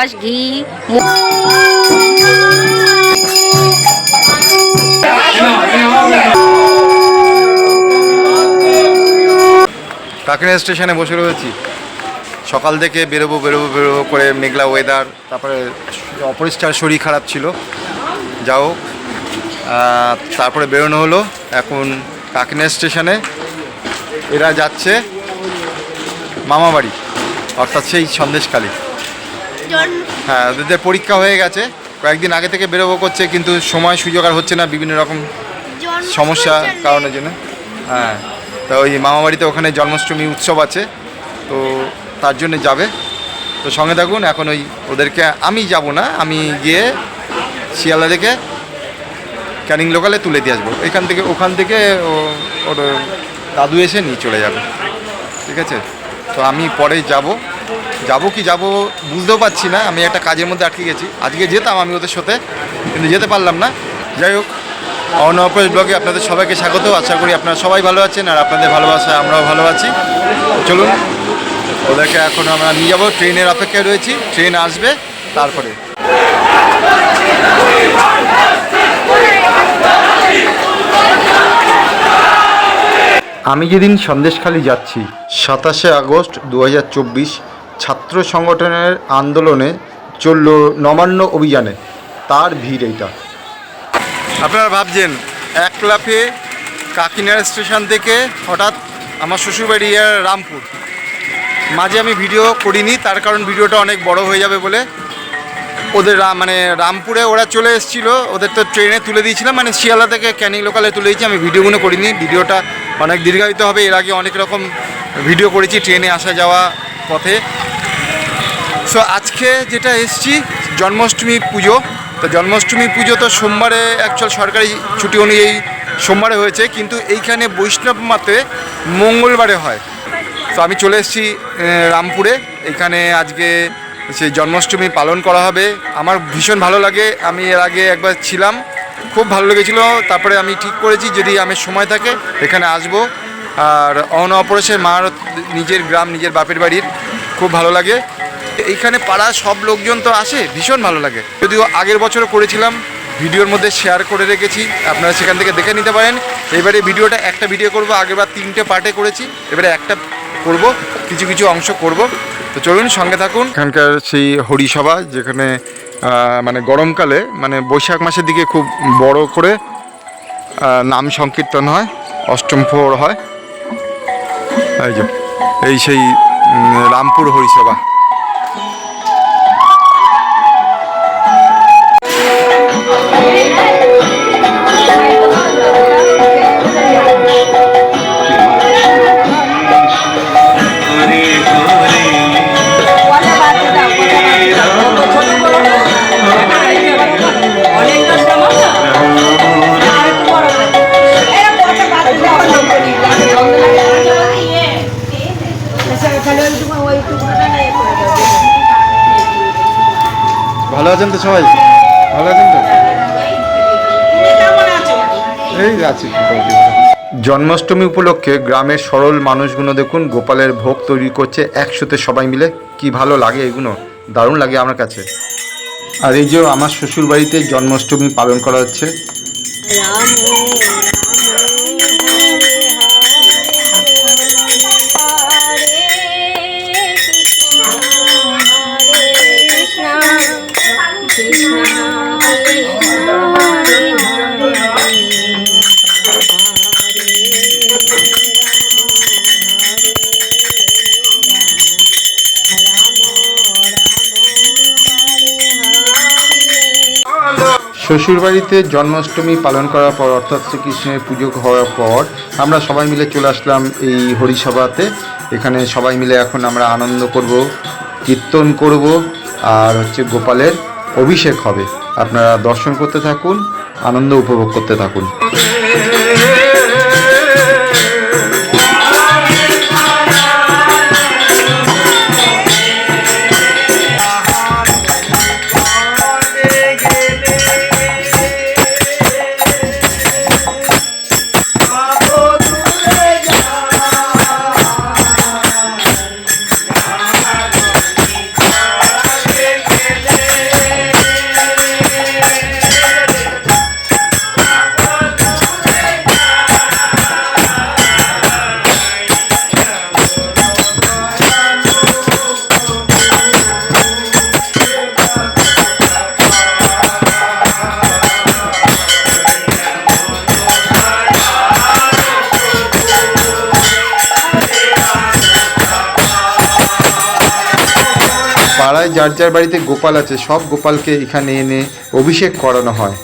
রস ঘি কাকিনাড়া স্টেশনে বসে রয়েছি। সকাল থেকে বেরোবো বেরোবো বেরোবো করে মেঘলা ওয়েদার তারপরে অপরিষ্কার শরীর খারাপ ছিল। যাও তারপরে বেরোনো হলো। এখন কাকিনা স্টেশনে এরা যাচ্ছে মামাবাড়ি, অর্থাৎ সেই হ্যাঁ ওদের পরীক্ষা হয়ে গেছে। কয়েকদিন আগে থেকে বেরোবো করছে কিন্তু সময় সুযোগ আর হচ্ছে না বিভিন্ন রকম সমস্যা কারণের জন্য। হ্যাঁ তো ওই মামাবাড়িতে ওখানে জন্মাষ্টমী উৎসব আছে তো তার জন্য যাবে। তো সঙ্গে থাকুন এখন ওই ওদেরকে আমি যাব না আমি গিয়ে শিয়ালদা থেকে ক্যানিং লোকালে তুলে দিয়ে আসব। এখান থেকে ওখান থেকে ও- ওর দাদু এসে নিয়ে চলে যাবে। ঠিক আছে? তো আমি পরে যাব। যাব কি যাব বুঝতেও পারছি না। আমি একটা কাজের মধ্যে আটকে গেছি। আজকে যেতাম আমি ওদের সাথে, কিন্তু যেতে পারলাম না। যাই হোক অনপরেশ ব্লগে আপনাদের সবাইকে স্বাগত। আশা করি আপনারা সবাই ভালো আছেন আর আপনাদের ভালোবাসায় আমরাও ভালো আছি। চলুন, ওদেরকে এখন আমরা নিয়ে যাব। ট্রেনের অপেক্ষায় রয়েছি। ট্রেন আসবে, তারপরে। আমি যেদিন সন্দেশখালি যাচ্ছি, সাতাশে আগস্ট দু হাজার চব্বিশ ছাত্র সংগঠনের আন্দোলনে চলল নবান্ন অভিযানে। তার ভিড় এইটা। আপনারা ভাবছেন, এক লাফে কাকিনাড়া স্টেশন থেকে হঠাৎ আমার শ্বশুরবাড়ি রামপুর। মাঝে আমি ভিডিও করিনি, তার কারণ ভিডিওটা অনেক বড় হয়ে যাবে বলে। ওদের মানে রামপুরে ওরা চলে এসেছিল, ওদের তো ট্রেনে তুলে দিয়েছিলাম মানে শিয়ালদা থেকে ক্যানিং লোকালে তুলে দিয়েছি, আমি ভিডিওগুলো করিনি। ভিডিওটা অনেক দীর্ঘায়িত হবে, এর আগে অনেক রকম ভিডিও করেছি, ট্রেনে আসা যাওয়া পথে। সো আজকে যেটা এসছি, জন্মাষ্টমী পুজো। তো জন্মাষ্টমী পুজো তো সোমবারে অ্যাকচুয়াল সরকারি ছুটি অনুযায়ী সোমবারে হয়েছে, কিন্তু এইখানে বৈষ্ণব মাতে মঙ্গলবারে হয়। তো আমি চলে এসেছি রামপুরে। এখানে আজকে সেই জন্মাষ্টমী পালন করা হবে। আমার ভীষণ ভালো লাগে। আমি এর আগে একবার ছিলাম। খুব ভালো লেগেছিলো। তারপরে আমি ঠিক করেছি, যদি আমি সময় থাকে, এখানে আসব। আর অন অপরেশের মার নিজের গ্রাম, নিজের বাপের বাড়ির। খুব ভালো লাগে। এইখানে পাড়ার সব লোকজন তো আসে, ভীষণ ভালো লাগে। যদিও আগের বছরও করেছিলাম, ভিডিওর মধ্যে শেয়ার করে রেখেছি, আপনারা সেখান থেকে দেখে নিতে পারেন। এবারে ভিডিওটা একটা ভিডিও করব আগেরবার তিনটে পার্টে করেছি, এবারে একটা করব, কিছু কিছু অংশ করব। তো চলুন সঙ্গে থাকুন। এখানকার সেই হরিসভা, যেখানে মানে গরমকালে মানে বৈশাখ মাসের দিকে খুব বড় করে নাম সংকীর্তন হয়, অষ্টম ফোর হয়। এই যে, এই সেই রামপুর হরিসভা। ভালো আছেন তো সবাই? ভালো আছেন তো? এই আছি। জন্মাষ্টমী উপলক্ষে গ্রামের সরল মানুষগুলো দেখুন গোপালের ভোগ তৈরি করছে একসাথে সবাই মিলে। কি ভালো লাগে এগুলো? দারুণ লাগে আমার কাছে। আর এই যে আমার শ্বশুর বাড়িতে জন্মাষ্টমী পালন করা হচ্ছে। শ্বশুরবাড়িতে জন্মাষ্টমী পালন করার পর, অর্থাৎ শ্রীকৃষ্ণের পুজো হওয়ার পর, আমরা সবাই মিলে চলে আসলাম এই হরিসভাতে। এখানে সবাই মিলে এখন আমরা আনন্দ করব, কীর্তন করব, আর হচ্ছে গোপালের অভিষেক হবে। আপনারা দর্শন করতে থাকুন, আনন্দ উপভোগ করতে থাকুন। পাড়ায় যার যার বাড়িতে গোপাল আছে সব গোপালকে এখানে এনে অভিষেক করানো হয়।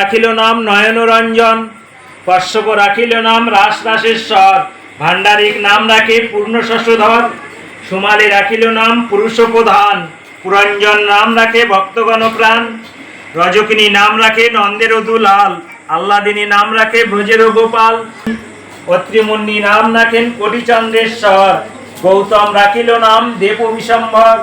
রাখিল নাম নয়নরঞ্জন। কশ্যপ রাখিল নাম রাস রাসেশ্বর ভাণ্ডারিক নাম রাখে পূর্ণ শশধর সুমালি রাখিল নাম পুরুষ প্রধান পুরঞ্জন নাম রাখে ভক্তগণ প্রাণ রজকিনী নাম রাখে নন্দের লাল আল্লাদিনী নাম রাখে ব্রজের গোপাল অত্রিমুন্নি নাম রাখেন কোটিচন্দ্রেশ্বর গৌতম রাখিল নাম দেব বিশম্বর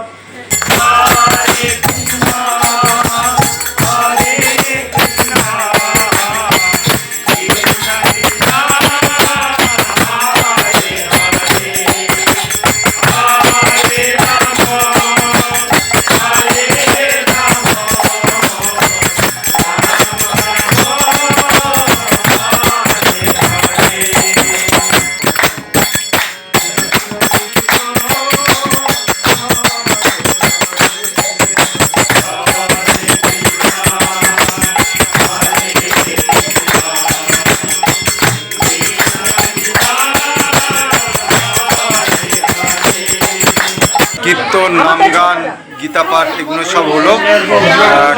গীতা পাঠ এগুলো সব হলো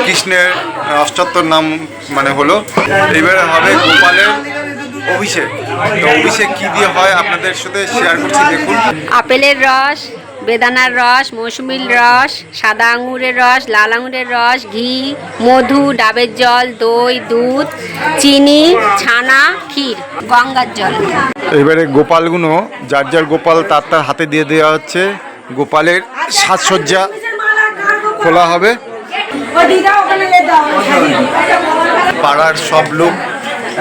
কৃষ্ণের অষ্টাত্তর নাম মানে হলো। এবারে হবে গোপালের অভিষেক। তো অভিষেক কি দিয়ে হয় আপনাদের সাথে শেয়ার করছি দেখুন। আপেলের রস বেদানার রস মৌসুমির রস সাদা আঙুরের রস লাল আঙুরের রস ঘি মধু ডাবের জল দই দুধ চিনি ছানা ক্ষীর গঙ্গার জল। এবারে গোপালগুলো যার যার গোপাল তার তার হাতে দিয়ে দেওয়া হচ্ছে গোপালের সাজসজ্জা খোলা হবে। পাড়ার সব লোক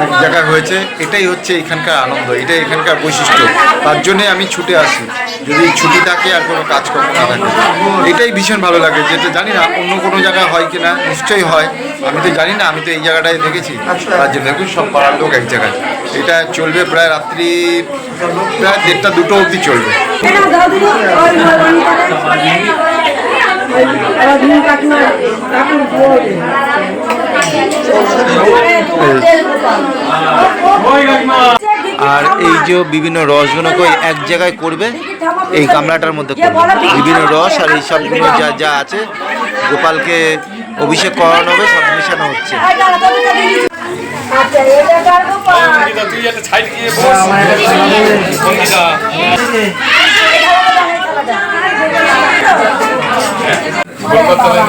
এক জায়গায় হয়েছে। এটাই হচ্ছে এখানকার আনন্দ এটাই এখানকার বৈশিষ্ট্য। তার জন্যে আমি ছুটে আসি। যদি ছুটি থাকে আর কোনো কাজ করতে না থাকে। এটাই ভীষণ ভালো লাগে যেটা জানি না অন্য কোনো জায়গায় হয় কি না নিশ্চয়ই হয়। আমি তো জানি না আমি তো এই জায়গাটায় দেখেছি। তার জন্য দেখুন সব পাড়ার লোক এক জায়গায়। এটা চলবে প্রায় রাত্রি প্রায় দেড়টা দুটো অবধি চলবে। আর এই যে বিভিন্ন রসগুলোকে এক জায়গায় করবে, এই গামলাটার মধ্যে বিভিন্ন রস আর এই সবগুলো যা যা আছে, গোপালকে অভিষেক করানো হবে, সব মেশানো হচ্ছে। তুই Vamos botar lá.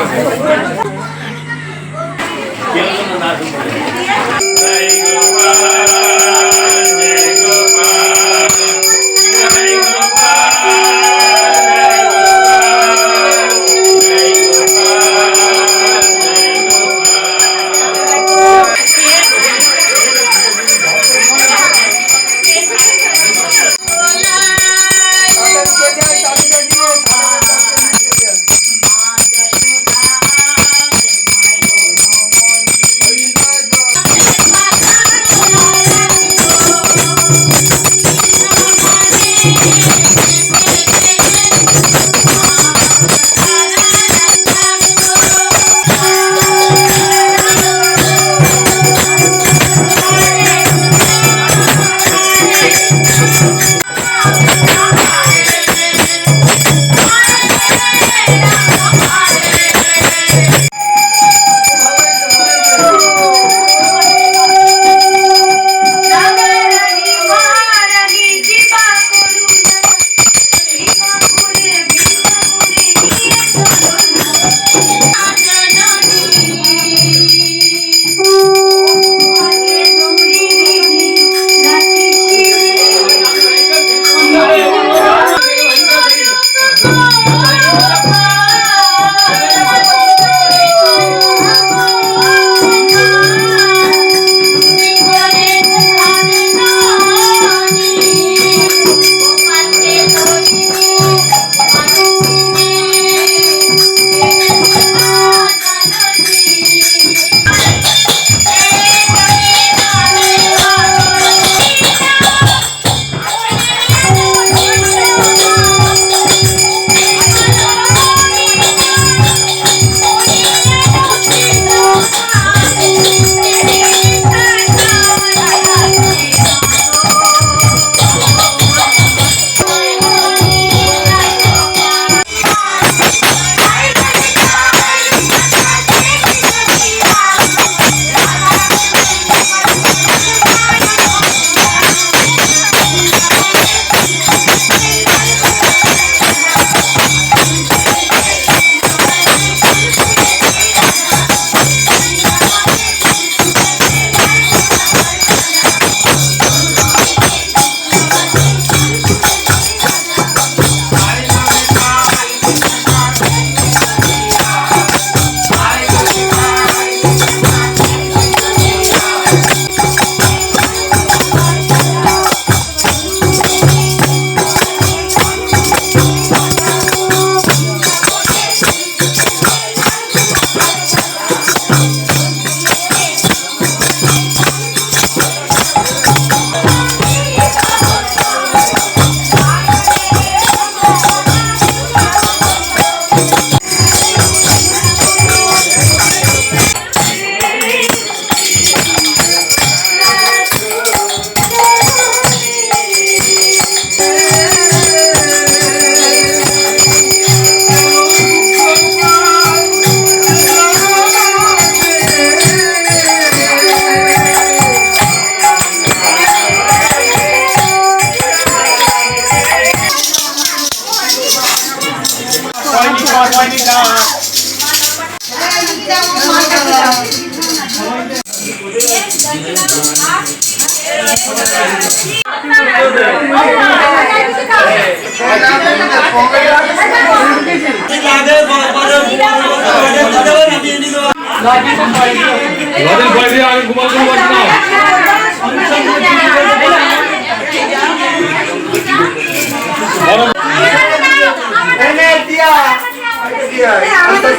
আমি ঘুমাতে পারছি না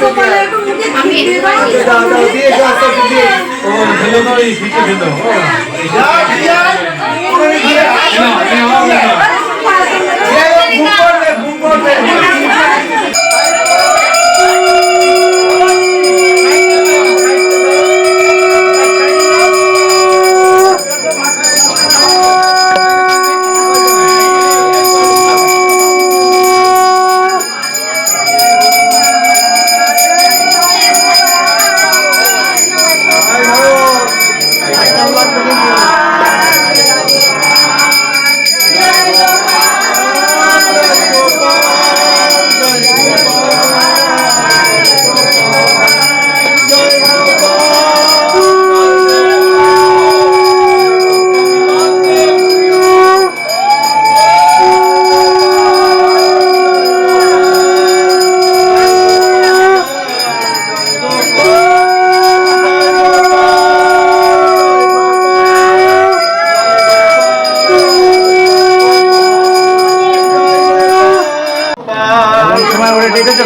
সময়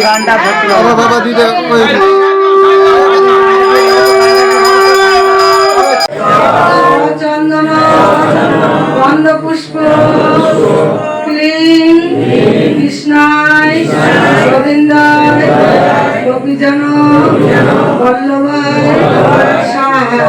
বাবা বাবা দিদা চন্দন পুষ্প ক্লিং কৃষ্ণায় গোবিন্দায় গোপীজন বল্লভায় সাহা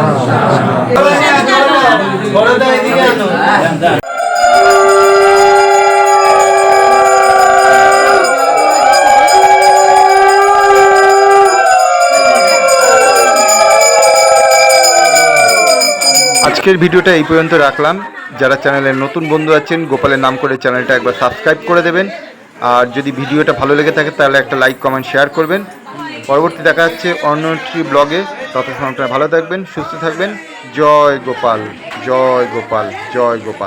আজকের ভিডিওটা এই পর্যন্ত রাখলাম। যারা চ্যানেলের নতুন বন্ধু আছেন, গোপালের নাম করে চ্যানেলটা একবার সাবস্ক্রাইব করে দেবেন। আর যদি ভিডিওটা ভালো লেগে থাকে, তাহলে একটা লাইক কমেন্ট শেয়ার করবেন। পরবর্তী দেখা যাচ্ছে অন্য একটি ব্লগে ততক্ষণ আপনারা ভালো থাকবেন, সুস্থ থাকবেন। জয় গোপাল জয় গোপাল জয় গোপাল।